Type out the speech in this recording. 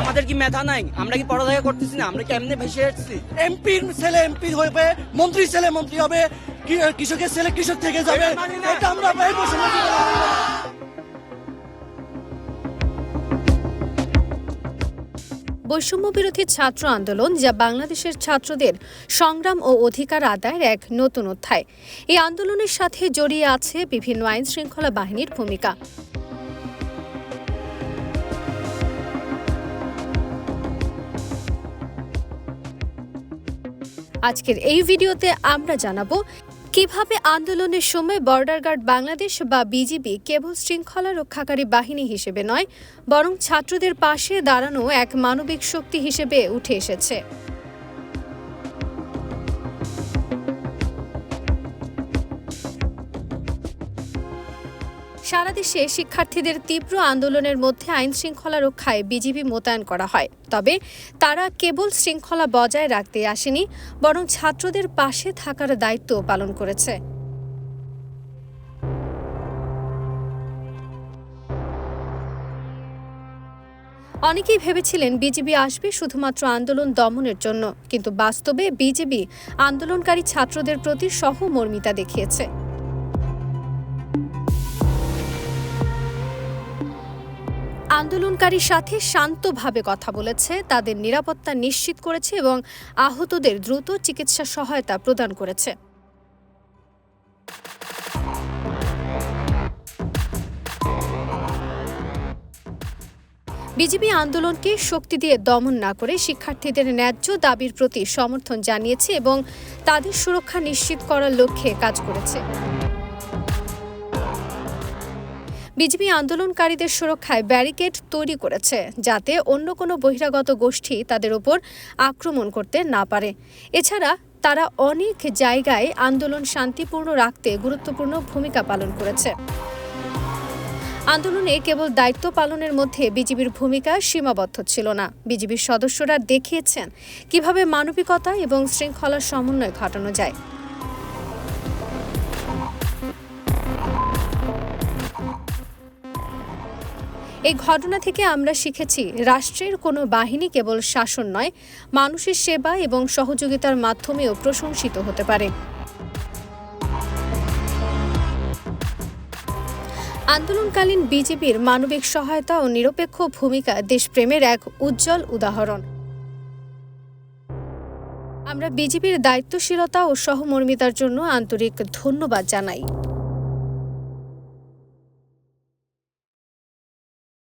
আমাদের কি মেধা নাই? আমরা কি পড়ালেখা করতেছি না? আমরা কি এমনি ভেসে এসেছি এমপির ছেলে এমপি হবে মন্ত্রীর ছেলে মন্ত্রী হবে কৃষকের ছেলে কৃষক থেকে যাবে এটা আমরা মানি না। বৈষম্য বিরোধী ছাত্র আন্দোলন যা বাংলাদেশের ছাত্রদের সংগ্রাম ও অধিকার আদায়ের এক নতুন অধ্যায়। এই আন্দোলনের সাথে জড়িয়ে আছে বিভিন্ন আইন শৃঙ্খলা বাহিনীর ভূমিকা। আজকের এই ভিডিওতে আমরা জানাব কীভাবে আন্দোলনের সময় বর্ডার গার্ড বাংলাদেশ বা বিজিবি কেবল শৃঙ্খলা রক্ষাকারী বাহিনী হিসেবে নয়, বরং ছাত্রদের পাশে দাঁড়ানো এক মানবিক শক্তি হিসেবে উঠে এসেছে। সারা দেশে শিক্ষার্থীদের তীব্র আন্দোলনের মধ্যে আইন শৃঙ্খলা রক্ষায় বিজিবি মোতায়েন করা হয়। তবে তারা কেবল শৃঙ্খলা বজায় রাখতে আসেনি, বরং ছাত্রদের পাশে থাকার দায়িত্ব পালন করেছে। অনেকেই ভেবেছিলেন বিজেপি আসবে শুধুমাত্র আন্দোলন দমনের জন্য, কিন্তু বাস্তবে বিজেপি আন্দোলনকারী ছাত্রদের প্রতি সহমর্মিতা দেখিয়েছে। আন্দোলনকারীর সাথে শান্তভাবে কথা বলেছে, তাদের নিরাপত্তা নিশ্চিত করেছে এবং আহতদের দ্রুত চিকিৎসা সহায়তা প্রদান করেছে। বিজেপি আন্দোলনকে শক্তি দিয়ে দমন না করে শিক্ষার্থীদের ন্যায্য দাবির প্রতি সমর্থন জানিয়েছে এবং তাদের সুরক্ষা নিশ্চিত করার লক্ষ্যে কাজ করেছে। বিজেপি আন্দোলনকারীদের সুরক্ষায় ব্যারিকেড তৈরি করেছে যাতে অন্য কোনো বহিরাগত গোষ্ঠী তাদের ওপর আক্রমণ করতে না পারে। এছাড়া তারা অনেক জায়গায় আন্দোলন শান্তিপূর্ণ রাখতে গুরুত্বপূর্ণ ভূমিকা পালন করেছে। আন্দোলনে কেবল দায়িত্ব পালনের মধ্যে বিজিবির ভূমিকা সীমাবদ্ধ ছিল না। বিজিবির সদস্যরা দেখিয়েছেন কীভাবে মানবিকতা এবং শৃঙ্খলার সমন্বয় ঘটানো যায়। এই ঘটনা থেকে আমরা শিখেছি, রাষ্ট্রের কোনো বাহিনী কেবল শাসন নয়, মানুষের সেবা এবং সহযোগিতার মাধ্যমেও প্রশংসিত হতে পারে। আন্দোলনকালীন বিজেপির মানবিক সহায়তা ও নিরপেক্ষ ভূমিকা দেশপ্রেমের এক উজ্জ্বল উদাহরণ। আমরা বিজেপির দায়িত্বশীলতা ও সহমর্মিতার জন্য আন্তরিক ধন্যবাদ জানাই।